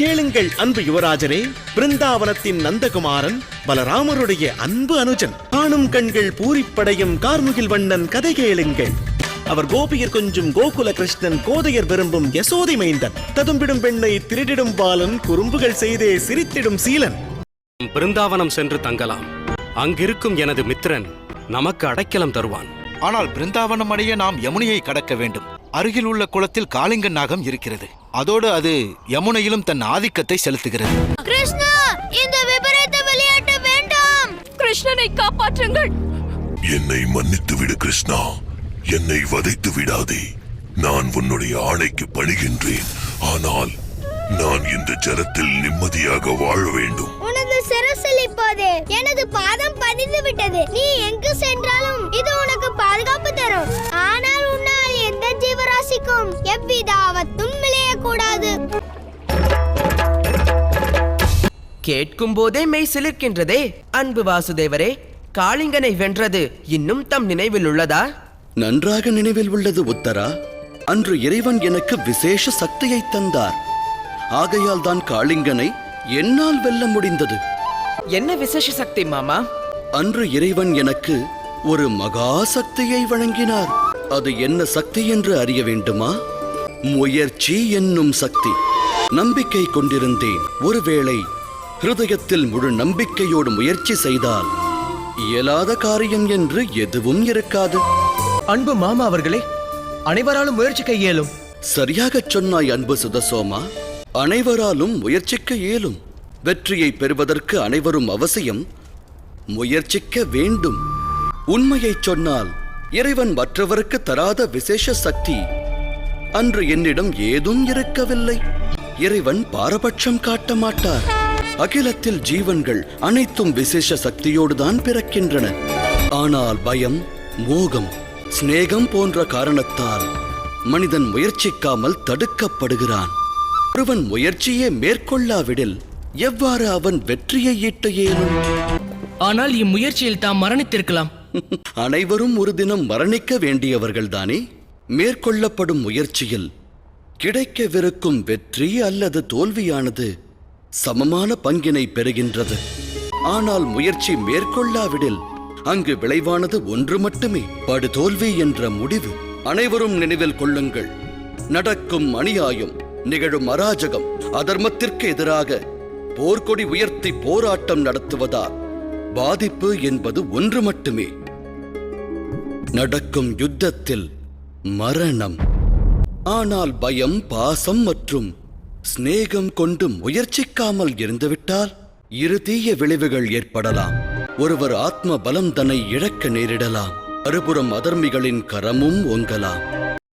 கேளுங்கள் அன்பு யுவராஜரே. பிருந்தாவனத்தின் நந்தகுமாரன் பலராமருடைய அன்பு அனுஜன். ஆணும் கண்கள் பூரிப்படையும் கார்முகில் வண்ணன் கதை கேளுங்கள். அவர் கோபியர் கொஞ்சும் கோகுல கிருஷ்ணன் கோதையர் விரும்பும் யசோதை மைந்தன். ததும்பிடும் பெண்ணை திருடிடும் பாலன் குறும்புகள் செய்தே சிரித்திடும் சீலன். பிருந்தாவனம் சென்று தங்கலாம். அங்கிருக்கும் எனது மித்திரன் நமக்கு அடைக்கலம் தருவான். ஆனால் பிருந்தாவனம் அடைய நாம் யமுனையை கடக்க வேண்டும். அருகில் உள்ள குளத்தில் காளிங்க நாகம் இருக்கிறது. அதோடு அது யமுனையிலும் தன் ஆதிக்கத்தை செலுத்துகிறது. கிருஷ்ணா இந்த விபரீத விளையாட்டு வேண்டாம். கிருஷ்ணனை காப்பாற்றுங்கள். என்னை மன்னித்து விடு கிருஷ்ணா. என்னை வதைத்து விடாதே. நான் உன்னுடைய ஆணைக்கு பணிகின்றேன். ஆனால் நான் இந்த ஜலத்தில் நிம்மதியாக வாழ வேண்டும். உனது சிரசில் இப்போது எனது பாதம் பதிந்து விட்டது. நீ எங்கு சென்றாலும் இது உனக்கு பாதுகாப்பு தரும். ஆனால் உன்னால் எந்த ஜீவராசிக்கும் எவ்வித ஆபத்தும் விளையக்கூடாது கேட்கும் போதே மெய் சிலிர்க்கின்றதே. அன்பு வாசுதேவரே காளிங்கனை வென்றது இன்னும் தம் நினைவில் உள்ளதா? நன்றாக நினைவில் உள்ளது உத்தரா. அன்று இறைவன் எனக்கு விசேஷ சக்தியை தந்தார். ஆகையால் தான் காளிங்கனை என்னால் வெல்ல முடிந்தது. என்ன விசேஷ சக்தி மாமா? அன்று இறைவன் எனக்கு ஒரு மகா சக்தியை வழங்கினார். அது என்ன சக்தி என்று அறிய வேண்டுமா? முயற்சி என்னும் சக்தி. நம்பிக்கை கொண்டிருந்தேன். ஒருவேளை ஹிருதயத்தில் முழு நம்பிக்கையோடு முயற்சி செய்தால் இயலாத காரியம் என்று எதுவும் இருக்காது. அன்பு மாமா அவர்களே அனைவராலும் முயற்சிக்க இயலும் சரியாகச் சொன்னாய் அன்பு சுதசோமா. அனைவராலும் முயற்சிக்க இயலும் வெற்றியை பெறுவதற்கு அனைவரும் அவசியம் முயற்சிக்க வேண்டும். உண்மையைச் சொன்னால் இறைவன் மற்றவருக்கு தராத விசேஷ சக்தி. அன்று என்னிடம் ஏதும் இருக்கவில்லை. இறைவன் பாரபட்சம் காட்ட மாட்டார். அகிலத்தில் ஜீவன்கள் அனைத்தும் விசேஷ சக்தியோடுதான் பிறக்கின்றன. ஆனால் பயம் மோகம் சிநேகம் போன்ற காரணத்தால் மனிதன் முயற்சிக்காமல் தடுக்கப்படுகிறான். ஒருவன் முயற்சியே மேற்கொள்ளாவிடில் எவ்வாறு அவன் வெற்றியை ஈட்ட இயலும்? ஆனால் இம்முயற்சியில் தாம் மரணித்திருக்கலாம். அனைவரும் ஒரு தினம் மரணிக்க வேண்டியவர்கள்தானே? மேற்கொள்ளப்படும் முயற்சியில் கிடைக்கவிருக்கும் வெற்றி அல்லது தோல்வியானது சமமான பங்கினை பெறுகின்றது. ஆனால் முயற்சி மேற்கொள்ளாவிடில் அங்கு விளைவானது ஒன்று மட்டுமே. படுதோல்வி என்ற முடிவு அனைவரும் நினைவில் கொள்ளுங்கள். நடக்கும் அநியாயம் நிகழும் அராஜகம் அதர்மத்திற்கு எதிராக போர்க்கொடி உயர்த்தி போராட்டம் நடத்துவதால் பாதிப்பு என்பது ஒன்று மட்டுமே. நடக்கும் யுத்தத்தில் மரணம். ஆனால் பயம் பாசம் மற்றும் சிநேகம் கொண்டு முயற்சிக்காமல் இருந்துவிட்டால் இரு தீய விளைவுகள் ஏற்படலாம். ஒருவர் ஆத்ம பலம் தன்னை இழக்க நேரிடலாம். மறுபுறம் அதர்மிகளின் கரமும் ஓங்கலாம்.